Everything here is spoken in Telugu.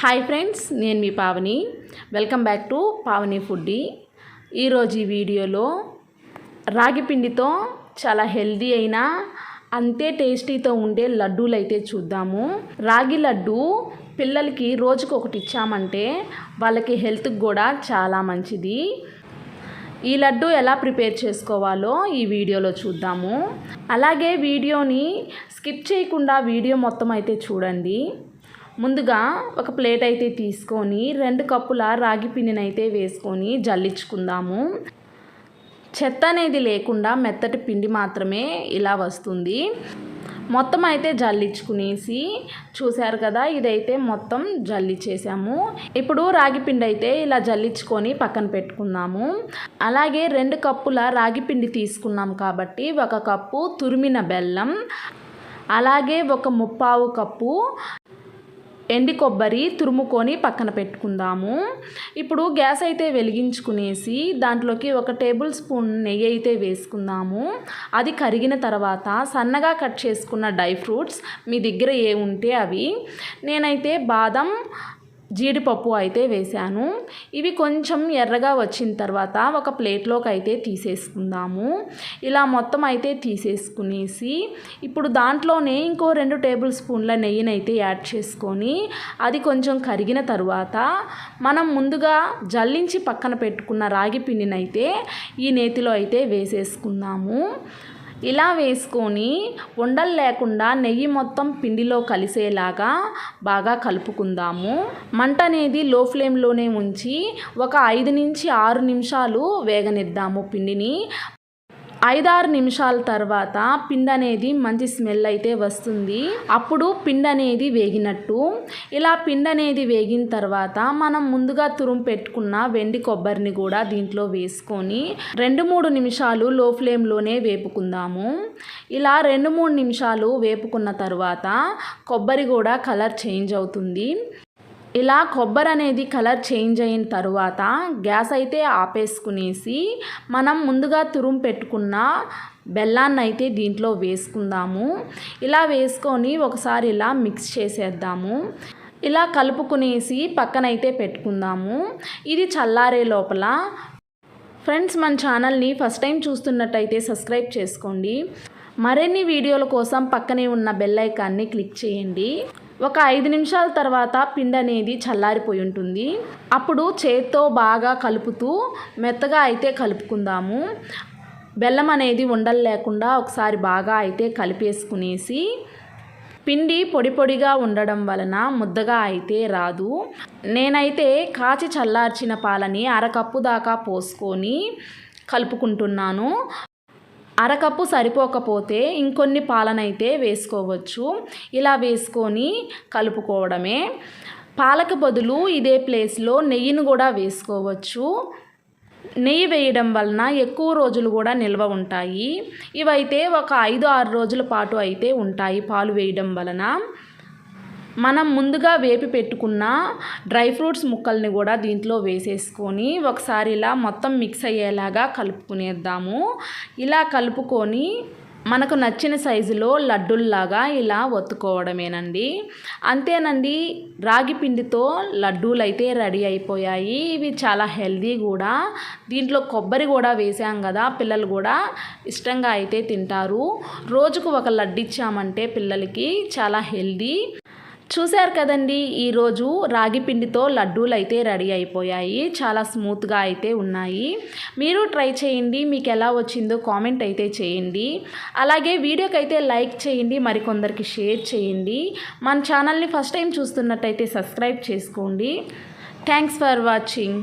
హాయ్ ఫ్రెండ్స్ నేను మీ Pavani. Welcome back to Pavani foodie ఈరోజు ఈ వీడియోలో రాగి పిండితో చాలా హెల్దీ అయిన అంతే టేస్టీతో ఉండే లడ్డూలు అయితే చూద్దాము. రాగి లడ్డు పిల్లలకి రోజుకు ఒకటి ఇచ్చామంటే వాళ్ళకి హెల్త్కి కూడా చాలా మంచిది. ఈ లడ్డు ఎలా ప్రిపేర్ చేసుకోవాలో ఈ వీడియోలో చూద్దాము. అలాగే వీడియోని స్కిప్ చేయకుండా వీడియో మొత్తం అయితే చూడండి. ముందుగా ఒక ప్లేట్ అయితే తీసుకొని రెండు కప్పుల రాగి పిండినైతే వేసుకొని జల్లించుకుందాము. చెత్త అనేది లేకుండా మెత్తటి పిండి మాత్రమే ఇలా వస్తుంది. మొత్తం అయితే జల్లించుకునేసి చూశారు కదా ఇదైతే మొత్తం జల్లిచ్చేసాము ఇప్పుడు రాగి పిండి అయితే ఇలా జల్లించుకొని పక్కన పెట్టుకుందాము. అలాగే రెండు కప్పుల రాగి పిండి తీసుకున్నాం కాబట్టి ఒక కప్పు తురిమిన బెల్లం అలాగే ఒక ముప్పావు కప్పు ఎండి కొబ్బరి తురుముకొని పక్కన పెట్టుకుందాము. ఇప్పుడు గ్యాస్ అయితే వెలిగించుకునేసి దాంట్లోకి ఒక టేబుల్ స్పూన్ నెయ్యి అయితే వేసుకుందాము. అది కరిగిన తర్వాత సన్నగా కట్ చేసుకున్న డ్రై ఫ్రూట్స్ మీ దగ్గర ఏ ఉంటే అవి. నేనైతే బాదం జీడిపప్పు అయితే వేశాను. ఇవి కొంచెం ఎర్రగా వచ్చిన తర్వాత ఒక ప్లేట్లోకి అయితే తీసేసుకుందాము. ఇలా మొత్తం అయితే తీసేసుకునేసి ఇప్పుడు దాంట్లోనే ఇంకో రెండు టేబుల్ స్పూన్ల నెయ్యిని అయితే యాడ్ చేసుకొని అది కొంచెం కరిగిన తర్వాత మనం ముందుగా జల్లించి పక్కన పెట్టుకున్న రాగి పిండినైతే ఈ నేతిలో అయితే వేసేసుకుందాము. ఇలా వేసుకొని ఉండలు లేకుండా నెయ్యి మొత్తం పిండిలో కలిసేలాగా బాగా కలుపుకుందాము. మంట అనేది లో ఫ్లేమ్లోనే ఉంచి ఒక ఐదు నుంచి ఆరు నిమిషాలు వేగనిద్దాము పిండిని. ఐదారు నిమిషాల తర్వాత పిండి అనేది మంచి స్మెల్ అయితే వస్తుంది. అప్పుడు పిండి అనేది వేగినట్టు. ఇలా పిండి అనేది వేగిన తర్వాత మనం ముందుగా తురుము పెట్టుకున్న వెండి కొబ్బరిని కూడా దీంట్లో వేసుకొని రెండు మూడు నిమిషాలు లో ఫ్లేమ్లోనే వేపుకుందాము. ఇలా రెండు మూడు నిమిషాలు వేపుకున్న తర్వాత కొబ్బరి కూడా కలర్ చేంజ్ అవుతుంది. ఇలా కొబ్బరి అనేది కలర్ చేంజ్ అయిన తర్వాత గ్యాస్ అయితే ఆపేసుకునేసి మనం ముందుగా తురుము పెట్టుకున్న బెల్లాన్ని అయితే దీంట్లో వేసుకుందాము. ఇలా వేసుకొని ఒకసారి ఇలా మిక్స్ చేసేద్దాము. ఇలా కలుపుకునేసి పక్కనైతే పెట్టుకుందాము. ఇది చల్లారే లోపల. ఫ్రెండ్స్ మన ఛానల్ని ఫస్ట్ టైం చూస్తున్నట్టయితే సబ్స్క్రైబ్ చేసుకోండి. మరిన్ని వీడియోల కోసం పక్కనే ఉన్న బెల్ ఐకాన్ని క్లిక్ చేయండి. ఒక ఐదు నిమిషాల తర్వాత పిండి అనేది చల్లారిపోయి ఉంటుంది అప్పుడు చేత్తో బాగా కలుపుతూ మెత్తగా అయితే కలుపుకుందాము. బెల్లం అనేది ఉండలు లేకుండా ఒకసారి బాగా అయితే కలిపేసుకునేసి పిండి పొడి పొడిగా ఉండడం వలన ముద్దగా అయితే రాదు. నేనైతే కాచి చల్లార్చిన పాలని అరకప్పు దాకా పోసుకొని కలుపుకుంటున్నాను. అరకప్పు సరిపోకపోతే ఇంకొన్ని పాలనైతే వేసుకోవచ్చు. ఇలా వేసుకొని కలుపుకోవడమే. పాలకు బదులు ఇదే ప్లేస్లో నెయ్యిని కూడా వేసుకోవచ్చు. నెయ్యి వేయడం వలన ఎక్కువ రోజులు కూడా నిల్వ ఉంటాయి. ఇవైతే ఒక ఐదు ఆరు రోజుల పాటు అయితే ఉంటాయి పాలు వేయడం వలన. మనం ముందుగా వేపి పెట్టుకున్న డ్రై ఫ్రూట్స్ ముక్కల్ని కూడా దీంట్లో వేసేసుకొని ఒకసారి ఇలా మొత్తం మిక్స్ అయ్యేలాగా కలుపుకునేద్దాము. ఇలా కలుపుకొని మనకు నచ్చిన సైజులో లడ్డూల్లాగా ఇలా ఒత్తుకోవడమేనండి. అంతేనండి రాగి పిండితో లడ్డూలు అయితే రెడీ అయిపోయాయి. ఇవి చాలా హెల్దీ కూడా. దీంట్లో కొబ్బరి కూడా వేసాం కదా పిల్లలు కూడా ఇష్టంగా అయితే తింటారు. రోజుకు ఒక లడ్డు ఇచ్చామంటే పిల్లలకి చాలా హెల్దీ. చూశారు కదండి ఈరోజు రాగి పిండితో లడ్డూలు అయితే రెడీ అయిపోయాయి. చాలా స్మూత్గా అయితే ఉన్నాయి. మీరు ట్రై చేయండి మీకు ఎలా వచ్చిందో కామెంట్ అయితే చేయండి. అలాగే వీడియోకి అయితే లైక్ చేయండి మరికొందరికి షేర్ చేయండి. మన ఛానల్ని ఫస్ట్ టైం చూస్తున్నట్టయితే సబ్స్క్రైబ్ చేసుకోండి. Thanks for watching.